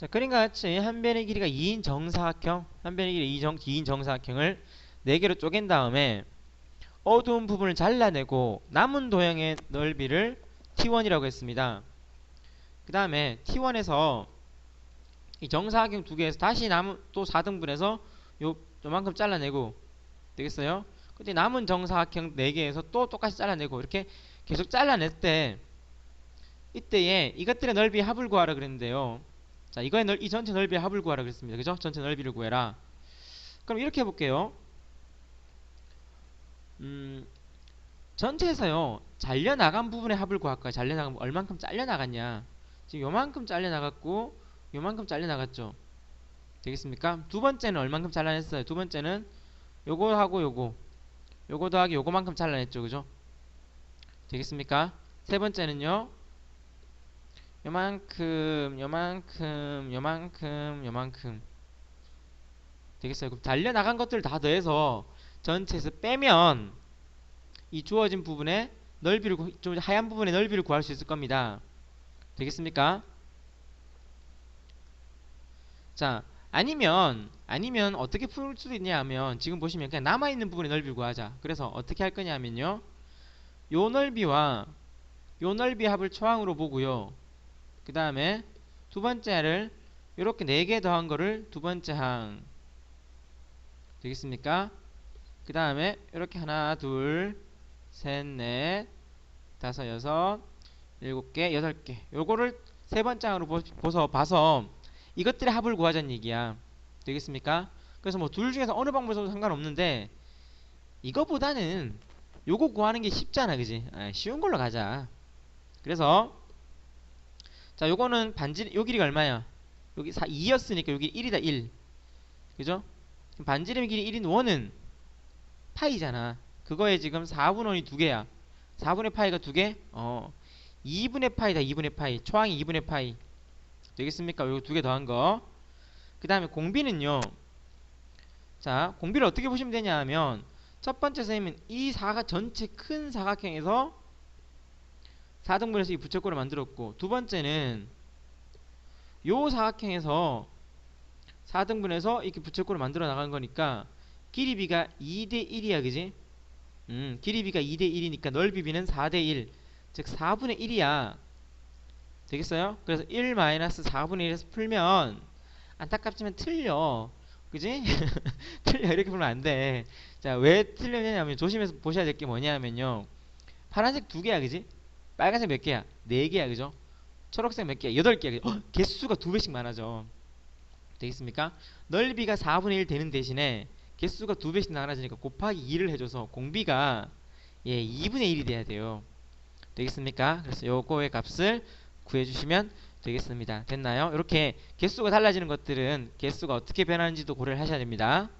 자, 그림과 같이 한 변의 길이가 2인 정사각형, 한 변의 길이 2인, 정, 2인 정사각형을 4개로 쪼갠 다음에 어두운 부분을 잘라내고 남은 도형의 넓이를 T1이라고 했습니다. 그 다음에 T1에서 이 정사각형 두 개에서 다시 남은 또 4등분해서 요 요만큼 잘라내고 되겠어요? 근데 남은 정사각형 4개에서 또 똑같이 잘라내고 이렇게 계속 잘라낼 때 이때에 이것들의 넓이 합을 구하라 그랬는데요. 자, 이거의 넓, 이 전체 넓이의 합을 구하라 그랬습니다. 그죠? 전체 넓이를 구해라. 그럼 이렇게 해볼게요. 음, 전체에서요, 잘려나간 부분의 합을 구할까요? 잘려나간, 부- 얼만큼 잘려나갔냐? 지금 요만큼 잘려나갔고, 요만큼 잘려나갔죠? 되겠습니까? 두 번째는 얼만큼 잘라냈어요? 두 번째는 요거하고 요거, 요거 더하기 요거만큼 잘라냈죠? 그죠? 되겠습니까? 세 번째는요, 요만큼, 요만큼, 요만큼, 요만큼. 되겠어요? 그럼 달려나간 것들 다 더해서 전체에서 빼면 이 주어진 부분의 넓이를 구- 좀 하얀 부분의 넓이를 구할 수 있을 겁니다. 되겠습니까? 자, 아니면 아니면 어떻게 풀 수도 있냐 하면 지금 보시면 그냥 남아 있는 부분의 넓이를 구하자. 그래서 어떻게 할 거냐면요. 요 넓이와 요 넓이 합을 초항으로 보고요. 그 다음에 두 번째를 이렇게 네 개 더한 거를 두 번째 항 되겠습니까? 그 다음에 이렇게 하나 둘셋넷 다섯 여섯 일곱 개 여덟 개 요거를 세 번째 항으로 보, 보서 봐서 이것들의 합을 구하자는 얘기야 되겠습니까? 그래서 뭐 둘 중에서 어느 방법을 써도 상관없는데 이거보다는 요거 구하는 게 쉽잖아 그지? 아, 쉬운 걸로 가자 그래서 자, 요거는 반지 요 길이가 얼마야? 여기 4, 2였으니까 여기 1이다 1. 그죠? 그럼 반지름의 길이 1인 원은 파이잖아. 그거에 지금 4분 원이 두 개야. 4분의 파이가 두 개? 어. 2분의 파이다 2분의 파이. 초항이 2분의 파이. 되겠습니까? 요거 두 개 더한 거. 그 다음에 공비는요. 자, 공비를 어떻게 보시면 되냐 하면 첫 번째 선생님은 이 사각 전체 큰 사각형에서 4등분해서 이 부채꼴을 만들었고 두 번째는 요 사각형에서 4등분해서 이렇게 부채꼴을 만들어 나간 거니까 길이 비가 2대 1이야 그지? 음, 길이 비가 2대 1이니까 넓이 비는 4대 1. 즉 4분의 1이야. 되겠어요? 그래서 1 마이너스 4분의 1에서 풀면 안타깝지만 틀려. 그지? 틀려 이렇게 풀면 안 돼. 자, 왜 틀리냐면 조심해서 보셔야 될 게 뭐냐면요. 파란색 두 개야, 그지? 빨간색 몇 개야? 네 개야, 그죠? 초록색 몇 개야? 여덟 개야? 어, 개수가 두 배씩 많아져. 되겠습니까? 넓이가 4분의 1 되는 대신에 개수가 두 배씩 많아지니까 곱하기 2를 해줘서 공비가 예 2분의 1이 돼야 돼요. 되겠습니까? 그래서 요거의 값을 구해주시면 되겠습니다. 됐나요? 이렇게 개수가 달라지는 것들은 개수가 어떻게 변하는지도 고려를 하셔야 됩니다.